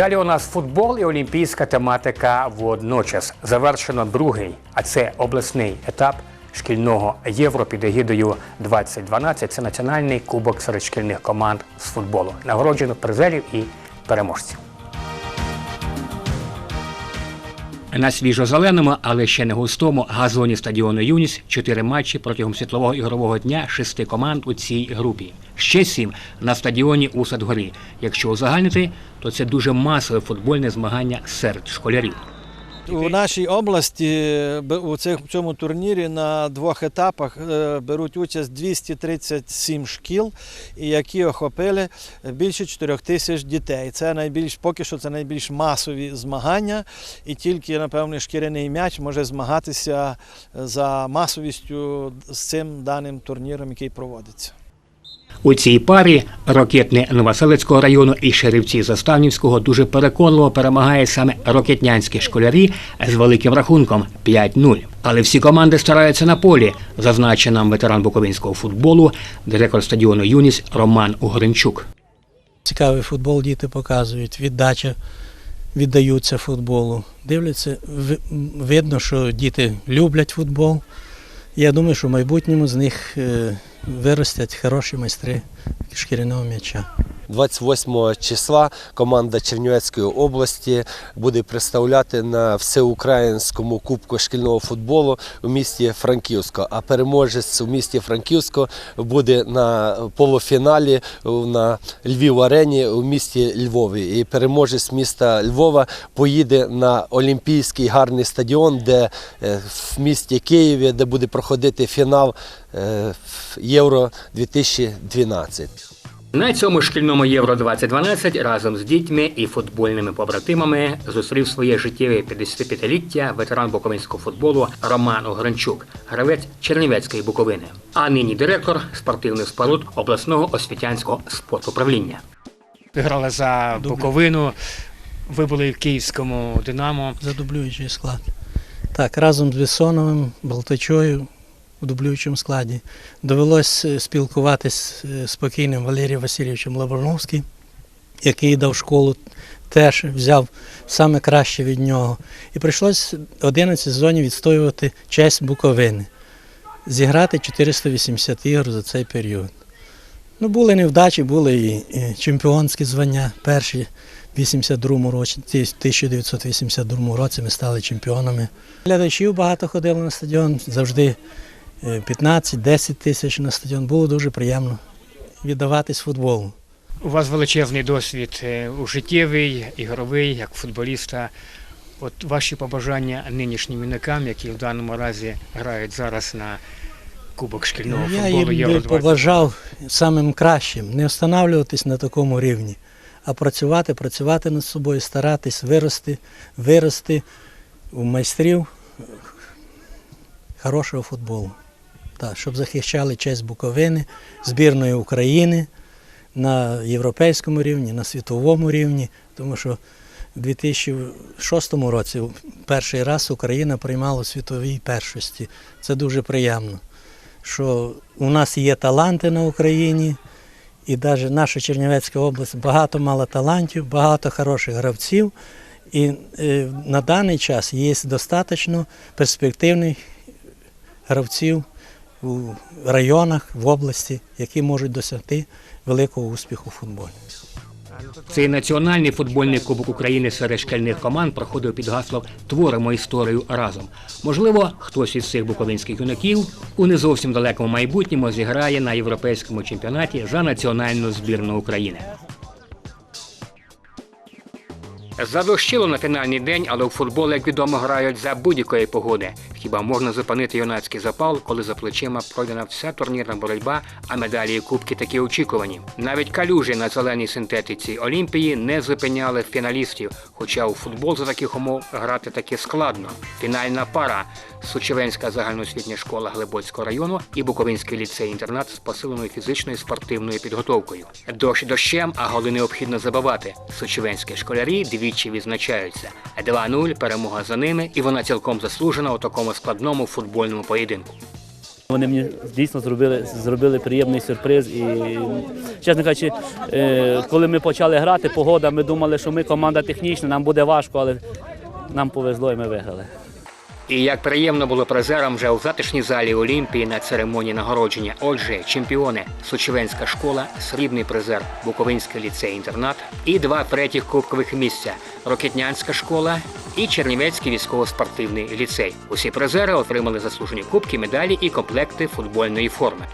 Далі у нас футбол і олімпійська тематика водночас. Завершено другий, а це обласний етап шкільного євро під егідою 2012. Це національний кубок серед шкільних команд з футболу. Нагороджено призерів і переможців. На свіжо-зеленому, але ще не густому газоні стадіону Юніс чотири матчі протягом світлового ігрового дня шести команд у цій групі. Ще сім на стадіоні у Садгорі. Якщо узагальнити, то це дуже масове футбольне змагання серед школярів. У нашій області е, у цьому турнірі на двох етапах е, беруть участь 237 шкіл, які охопили більше 4 тисяч дітей. Це найбільш поки що це найбільш масові змагання, і тільки напевно шкіряний м'яч може змагатися за масовістю з цим даним турніром, який проводиться. У цій парі ракетне Новоселицького району і Шерівці Заставнівського дуже переконливо перемагає саме ракетнянські школярі з великим рахунком 5-0. Але всі команди стараються на полі, зазначив нам ветеран буковинського футболу, директор стадіону Юніс Роман Угоренчук. Цікавий футбол діти показують, віддача віддаються футболу. Дивляться, видно, що діти люблять футбол. Я думаю, що в майбутньому з них е, виростять хороші майстри шкіряного м'яча. 28 числа команда Чернівецької області буде представляти на всеукраїнському кубку шкільного футболу у місті Франківську. А переможець у місті Франківську буде на полуфіналі на Львів арені у місті Львові. І переможець міста Львова поїде на Олімпійський гарний стадіон, де е, в місті Києві, де буде проходити фінал е, Євро 2012. На цьому шкільному Євро 2012 разом з дітьми і футбольними побратимами зустрів своє життєве 55-ліття ветеран буковинського футболу Роман Огранчук, гравець Чернівецької Буковини, а нині директор спортивних споруд обласного освітянського спортуправління. Ви грали за. Буковину, ви були в київському Динамо. Задублюючий склад. Так, разом з Вісоновим, Балтачою у дублюючому складі. Довелось е, спілкуватись е, з покійним Валерієм Васильовичем Лаврановським, який дав школу, теж взяв саме краще від нього. І прийшлось 11 сезонів відстоювати честь Буковини, зіграти 480 ігор за цей період. Ну, були невдачі, були і, чемпіонські звання. Перші в 82 році, ті- 1982 році ми стали чемпіонами. Глядачів багато ходило на стадіон, завжди 15-10 тисяч на стадіон. Було дуже приємно віддаватись футболу. У вас величезний досвід е, у життєвий, ігровий, як футболіста. От ваші побажання нинішнім юнакам, які в даному разі грають зараз на Кубок шкільного Я футболу їм би 20. побажав самим кращим не встановлюватись на такому рівні, а працювати, працювати над собою, старатись вирости, вирости у майстрів хорошого футболу. Так, щоб захищали честь Буковини, збірної України на європейському рівні, на світовому рівні, тому що в 2006 році перший раз Україна приймала у світовій першості. Це дуже приємно що у нас є таланти на Україні, і навіть наша Чернівецька область багато мала талантів, багато хороших гравців. І е, на даний час є достатньо перспективних гравців у районах, в області, які можуть досягти великого успіху в футболі. Цей національний футбольний кубок України серед шкільних команд проходив під гаслом Творимо історію разом. Можливо, хтось із цих буковинських юнаків у не зовсім далекому майбутньому зіграє на європейському чемпіонаті за національну збірну України. Задощило на фінальний день, але у футбол, як відомо, грають за будь-якої погоди. Хіба можна зупинити юнацький запал, коли за плечима пройдена вся турнірна боротьба, а медалі і кубки такі очікувані. Навіть калюжі на зеленій синтетиці Олімпії не зупиняли фіналістів, хоча у футбол за таких умов грати таки складно. Фінальна пара Сучевенська загальноосвітня школа Глибоцького району і Буковинський ліцей-інтернат з посиленою фізичною спортивною підготовкою. Дощ дощем, а голи необхідно забивати. Сучевенські школярі двічі відзначаються. 2-0, перемога за ними, і вона цілком заслужена у такому складному футбольному поєдинку. Вони мені дійсно зробили, зробили приємний сюрприз. І, чесно кажучи, е, коли ми почали грати, погода, ми думали, що ми команда технічна, нам буде важко, але нам повезло і ми виграли. І як приємно було призерам вже у затишній залі Олімпії на церемонії нагородження. Отже, чемпіони Сочевенська школа, срібний призер Буковинський ліцей-інтернат і два третіх кубкових місця Рокетнянська школа і Чернівецький військово-спортивний ліцей. Усі призери отримали заслужені кубки, медалі і комплекти футбольної форми.